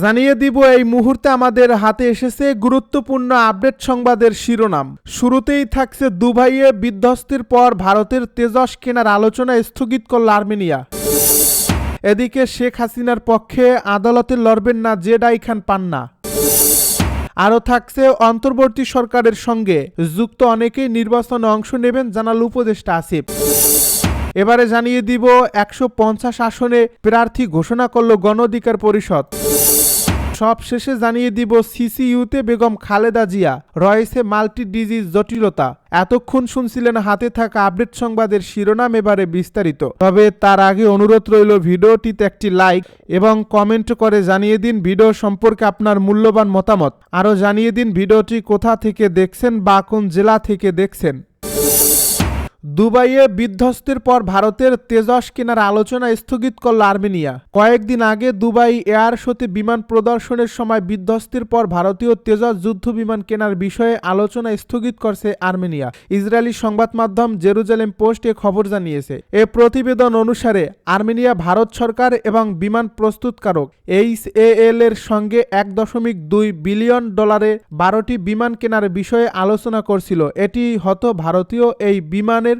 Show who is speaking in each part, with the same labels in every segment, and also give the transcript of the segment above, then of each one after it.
Speaker 1: জানিয়ে দিব এই মুহূর্তে আমাদের হাতে এসেছে গুরুত্বপূর্ণ আপডেট সংবাদের শিরোনাম শুরুতেই থাকছে দুবাইয়ে বিধ্বস্তির পর ভারতের তেজস কেনার আলোচনা স্থগিত করল আর্মেনিয়া এদিকে শেখ হাসিনার পক্ষে আদালতে লড়বেন না জেডাই খান না আরও থাকছে অন্তর্বর্তী সরকারের সঙ্গে যুক্ত অনেকেই নির্বাচনে অংশ নেবেন জানাল উপদেষ্টা আসিফ এবারে জানিয়ে দিব একশো পঞ্চাশ আসনে প্রার্থী ঘোষণা করল গণ অধিকার পরিষদ শেষে জানিয়ে দিব সিসিইউতে বেগম খালেদা জিয়া রয়েছে মাল্টি ডিজিজ জটিলতা এতক্ষণ শুনছিলেন হাতে থাকা আপডেট সংবাদের শিরোনাম এবারে বিস্তারিত তবে তার আগে অনুরোধ রইল ভিডিওটিতে একটি লাইক এবং কমেন্ট করে জানিয়ে দিন ভিডিও সম্পর্কে আপনার মূল্যবান মতামত আরও জানিয়ে দিন ভিডিওটি কোথা থেকে দেখছেন বা কোন জেলা থেকে দেখছেন দুবাইয়ে বিধ্বস্তের পর ভারতের তেজস কেনার আলোচনা স্থগিত করল আর্মেনিয়া কয়েকদিন আগে দুবাই এয়ার শোতে বিমান প্রদর্শনের সময় বিধ্বস্তির পর ভারতীয় তেজস যুদ্ধ বিমান কেনার বিষয়ে আলোচনা স্থগিত করছে আর্মেনিয়া ইসরায়েলি সংবাদ মাধ্যম জেরুজালেম পোস্ট এ খবর জানিয়েছে এ প্রতিবেদন অনুসারে আর্মেনিয়া ভারত সরকার এবং বিমান প্রস্তুতকারক এইচ এল এর সঙ্গে এক দশমিক দুই বিলিয়ন ডলারে বারোটি বিমান কেনার বিষয়ে আলোচনা করছিল এটি হত ভারতীয় এই বিমানের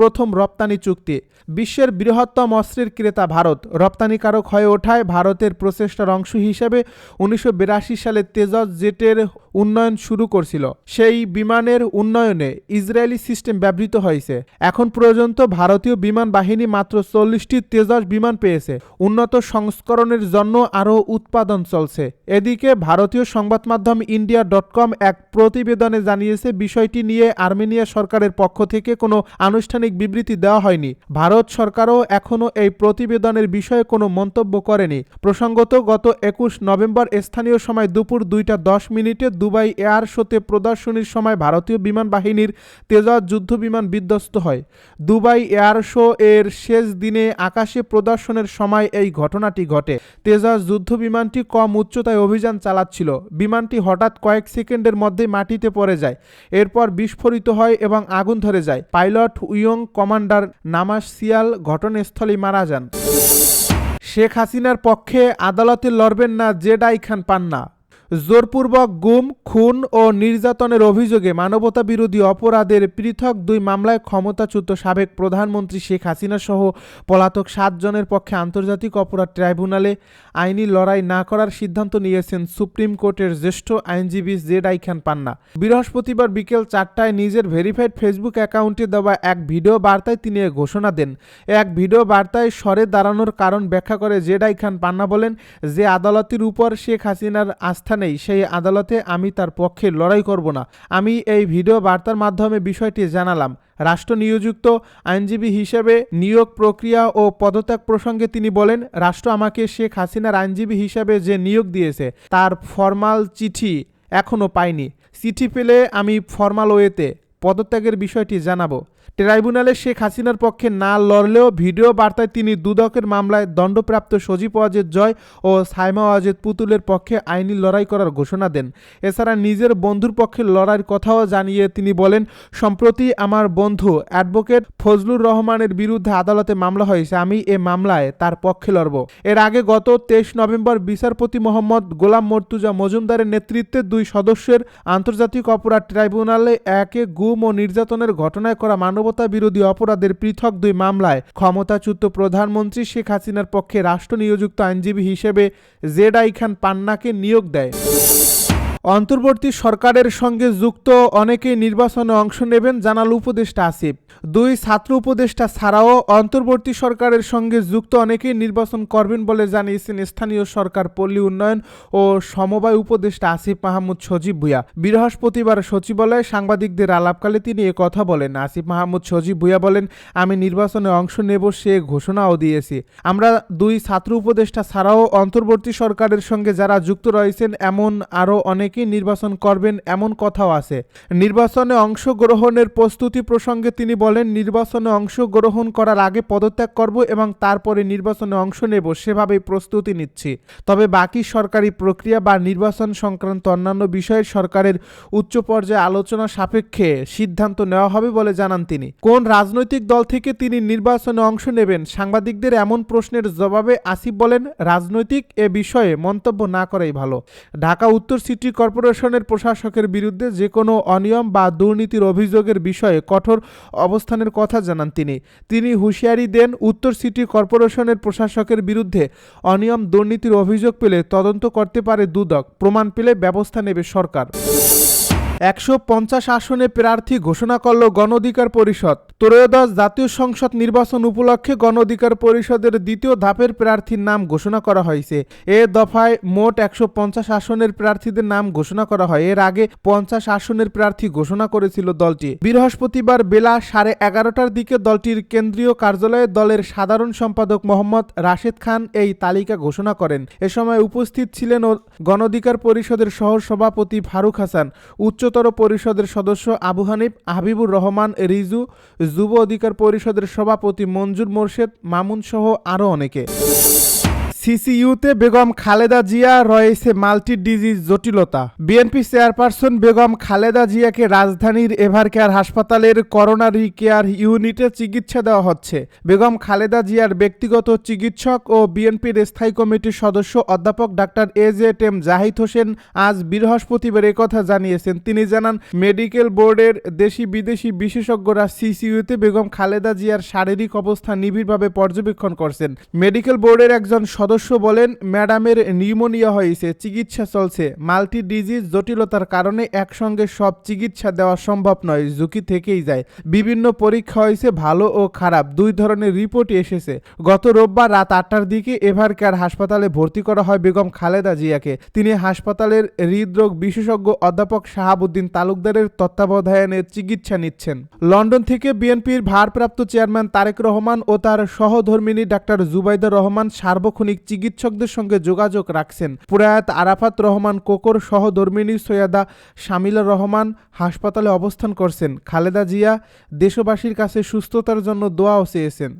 Speaker 1: প্রথম রপ্তানি চুক্তি বিশ্বের বৃহত্তম অস্ত্রের ক্রেতা ভারত রপ্তানিকারক হয়ে ওঠায় ভারতের প্রচেষ্টার অংশ হিসেবে উনিশশো সালে তেজস জেটের উন্নয়ন শুরু করছিল সেই বিমানের উন্নয়নে ইসরায়েলি সিস্টেম ব্যবহৃত হয়েছে এখন পর্যন্ত ভারতীয় বিমান বাহিনী মাত্র চল্লিশটি তেজস বিমান পেয়েছে উন্নত সংস্করণের জন্য আরও উৎপাদন চলছে এদিকে ভারতীয় সংবাদ মাধ্যম ইন্ডিয়া ডট কম এক প্রতিবেদনে জানিয়েছে বিষয়টি নিয়ে আর্মেনিয়া সরকারের পক্ষ থেকে কোনো আনুষ্ঠানিক আনুষ্ঠানিক বিবৃতি দেওয়া হয়নি ভারত সরকারও এখনও এই প্রতিবেদনের বিষয়ে কোনো মন্তব্য করেনি প্রসঙ্গত গত একুশ নভেম্বর স্থানীয় সময় দুপুর দুইটা দশ মিনিটে দুবাই এয়ার শোতে প্রদর্শনীর সময় ভারতীয় বিমান বাহিনীর তেজ যুদ্ধ বিমান বিধ্বস্ত হয় দুবাই এয়ার শো এর শেষ দিনে আকাশে প্রদর্শনের সময় এই ঘটনাটি ঘটে তেজাস যুদ্ধ বিমানটি কম উচ্চতায় অভিযান চালাচ্ছিল বিমানটি হঠাৎ কয়েক সেকেন্ডের মধ্যে মাটিতে পড়ে যায় এরপর বিস্ফোরিত হয় এবং আগুন ধরে যায় পাইলট উইয়ং এবং কমান্ডার নামাজ সিয়াল ঘটনাস্থলেই মারা যান শেখ হাসিনার পক্ষে আদালতে লড়বেন না জেডাই খান পান্না জোরপূর্বক গুম খুন ও নির্যাতনের অভিযোগে মানবতা বিরোধী অপরাধের পৃথক দুই মামলায় ক্ষমতাচ্যুত সাবেক প্রধানমন্ত্রী শেখ হাসিনা সহ পলাতক সাতজনের পক্ষে আন্তর্জাতিক অপরাধ ট্রাইব্যুনালে আইনি লড়াই না করার সিদ্ধান্ত নিয়েছেন সুপ্রিম কোর্টের জ্যেষ্ঠ আইনজীবী জেড আই খান পান্না বৃহস্পতিবার বিকেল চারটায় নিজের ভেরিফাইড ফেসবুক অ্যাকাউন্টে দেওয়া এক ভিডিও বার্তায় তিনি এ ঘোষণা দেন এক ভিডিও বার্তায় সরে দাঁড়ানোর কারণ ব্যাখ্যা করে জেড আই খান পান্না বলেন যে আদালতের উপর শেখ হাসিনার আস্থা নেই সেই আদালতে আমি তার পক্ষে লড়াই করব না আমি এই ভিডিও বার্তার মাধ্যমে বিষয়টি জানালাম রাষ্ট্র নিয়োযুক্ত আইনজীবী হিসেবে নিয়োগ প্রক্রিয়া ও পদত্যাগ প্রসঙ্গে তিনি বলেন রাষ্ট্র আমাকে শেখ হাসিনার আইনজীবী হিসেবে যে নিয়োগ দিয়েছে তার ফরমাল চিঠি এখনও পাইনি চিঠি পেলে আমি ফরমাল ওয়েতে পদত্যাগের বিষয়টি জানাবো ট্রাইব্যুনালে শেখ হাসিনার পক্ষে না লড়লেও ভিডিও বার্তায় তিনি দুদকের মামলায় দণ্ডপ্রাপ্ত সজীব ওয়াজেদ জয় ও সাইমা ওয়াজেদ পুতুলের পক্ষে আইনি লড়াই করার ঘোষণা দেন এছাড়া নিজের বন্ধুর পক্ষে লড়াইয়ের কথাও জানিয়ে তিনি বলেন সম্প্রতি আমার বন্ধু অ্যাডভোকেট ফজলুর রহমানের বিরুদ্ধে আদালতে মামলা হয়েছে আমি এ মামলায় তার পক্ষে লড়ব এর আগে গত তেইশ নভেম্বর বিচারপতি মোহাম্মদ গোলাম মর্তুজা মজুমদারের নেতৃত্বে দুই সদস্যের আন্তর্জাতিক অপরাধ ট্রাইব্যুনালে একে গু গুম ও নির্যাতনের ঘটনায় করা মানবতা বিরোধী অপরাধের পৃথক দুই মামলায় ক্ষমতাচ্যুত প্রধানমন্ত্রী শেখ হাসিনার পক্ষে রাষ্ট্র নিয়োযুক্ত আইনজীবী হিসেবে জেড আই খান পান্নাকে নিয়োগ দেয় অন্তর্বর্তী সরকারের সঙ্গে যুক্ত অনেকেই নির্বাচনে অংশ নেবেন জানাল উপদেষ্টা আসিফ দুই ছাত্র উপদেষ্টা ছাড়াও অন্তর্বর্তী সরকারের সঙ্গে যুক্ত অনেকেই নির্বাচন করবেন বলে জানিয়েছেন স্থানীয় সরকার পল্লী উন্নয়ন ও সমবায় উপদেষ্টা আসিফ মাহমুদ সজীব ভুয়া বৃহস্পতিবার সচিবালয়ে সাংবাদিকদের আলাপকালে তিনি কথা বলেন আসিফ মাহমুদ সজীব ভুয়া বলেন আমি নির্বাচনে অংশ নেব সে ঘোষণাও দিয়েছি আমরা দুই ছাত্র উপদেষ্টা ছাড়াও অন্তর্বর্তী সরকারের সঙ্গে যারা যুক্ত রয়েছেন এমন আরও অনেক থেকেই নির্বাচন করবেন এমন কথাও আছে নির্বাচনে অংশগ্রহণের প্রস্তুতি প্রসঙ্গে তিনি বলেন নির্বাচনে অংশগ্রহণ করার আগে পদত্যাগ করব এবং তারপরে নির্বাচনে অংশ নেব সেভাবেই প্রস্তুতি নিচ্ছি তবে বাকি সরকারি প্রক্রিয়া বা নির্বাচন সংক্রান্ত অন্যান্য বিষয়ে সরকারের উচ্চ পর্যায়ে আলোচনা সাপেক্ষে সিদ্ধান্ত নেওয়া হবে বলে জানান তিনি কোন রাজনৈতিক দল থেকে তিনি নির্বাচনে অংশ নেবেন সাংবাদিকদের এমন প্রশ্নের জবাবে আসিফ বলেন রাজনৈতিক এ বিষয়ে মন্তব্য না করাই ভালো ঢাকা উত্তর সিটি কর্পোরেশনের প্রশাসকের বিরুদ্ধে যে কোনো অনিয়ম বা দুর্নীতির অভিযোগের বিষয়ে কঠোর অবস্থানের কথা জানান তিনি তিনি হুঁশিয়ারি দেন উত্তর সিটি কর্পোরেশনের প্রশাসকের বিরুদ্ধে অনিয়ম দুর্নীতির অভিযোগ পেলে তদন্ত করতে পারে দুদক প্রমাণ পেলে ব্যবস্থা নেবে সরকার একশো পঞ্চাশ আসনে প্রার্থী ঘোষণা করল গণ অধিকার পরিষদ ত্রয়োদশ জাতীয় সংসদ নির্বাচন উপলক্ষে গণ অধিকার পরিষদের দ্বিতীয় ধাপের প্রার্থীর নাম ঘোষণা করা হয়েছে এ দফায় মোট একশো পঞ্চাশ আসনের প্রার্থীদের নাম ঘোষণা করা হয় এর আগে পঞ্চাশ আসনের প্রার্থী ঘোষণা করেছিল দলটি বৃহস্পতিবার বেলা সাড়ে এগারোটার দিকে দলটির কেন্দ্রীয় কার্যালয়ে দলের সাধারণ সম্পাদক মোহাম্মদ রাশেদ খান এই তালিকা ঘোষণা করেন এ সময় উপস্থিত ছিলেন গণ অধিকার পরিষদের সহ সভাপতি ফারুক হাসান উচ্চ উচ্চতর পরিষদের সদস্য আবু হানিফ হাবিবুর রহমান রিজু যুব অধিকার পরিষদের সভাপতি মঞ্জুর মোর্শেদ মামুনসহ আরও অনেকে সিসিইউতে বেগম খালেদা জিয়া রয়েছে মাল্টি ডিজিজ জটিলতা বিএনপি চেয়ারপারসন বেগম খালেদা জিয়াকে রাজধানীর এভার কেয়ার হাসপাতালের করোনারি কেয়ার ইউনিটে চিকিৎসা দেওয়া হচ্ছে বেগম খালেদা জিয়ার ব্যক্তিগত চিকিৎসক ও বিএনপির স্থায়ী কমিটির সদস্য অধ্যাপক doctor A J M Zahid Hossain আজ বৃহস্পতিবার কথা জানিয়েছেন তিনি জানান মেডিকেল বোর্ডের দেশি বিদেশি বিশেষজ্ঞরা সিসিইউতে বেগম খালেদা জিয়ার শারীরিক অবস্থা নিবিড়ভাবে পর্যবেক্ষণ করছেন মেডিকেল বোর্ডের একজন সদস্য সদস্য বলেন ম্যাডামের নিউমোনিয়া হয়েছে চিকিৎসা চলছে মাল্টি ডিজিজ জটিলতার কারণে একসঙ্গে সব চিকিৎসা দেওয়া সম্ভব নয় ঝুঁকি থেকেই যায় বিভিন্ন পরীক্ষা হয়েছে ভালো ও খারাপ দুই ধরনের রিপোর্ট এসেছে গত রোববার রাত আটটার দিকে এভার কেয়ার হাসপাতালে ভর্তি করা হয় বেগম খালেদা জিয়াকে তিনি হাসপাতালের হৃদরোগ বিশেষজ্ঞ অধ্যাপক শাহাবুদ্দিন তালুকদারের তত্ত্বাবধানে চিকিৎসা নিচ্ছেন লন্ডন থেকে বিএনপির ভারপ্রাপ্ত চেয়ারম্যান তারেক রহমান ও তার সহধর্মিনী ডাক্তার জুবাইদা রহমান সার্বক্ষণিক প্রাথমিক চিকিৎসকদের সঙ্গে যোগাযোগ রাখছেন প্রয়াত আরাফাত রহমান কোকর সহধর্মিনী সৈয়াদা শামিলা রহমান হাসপাতালে অবস্থান করছেন খালেদা জিয়া দেশবাসীর কাছে সুস্থতার জন্য দোয়াও চেয়েছেন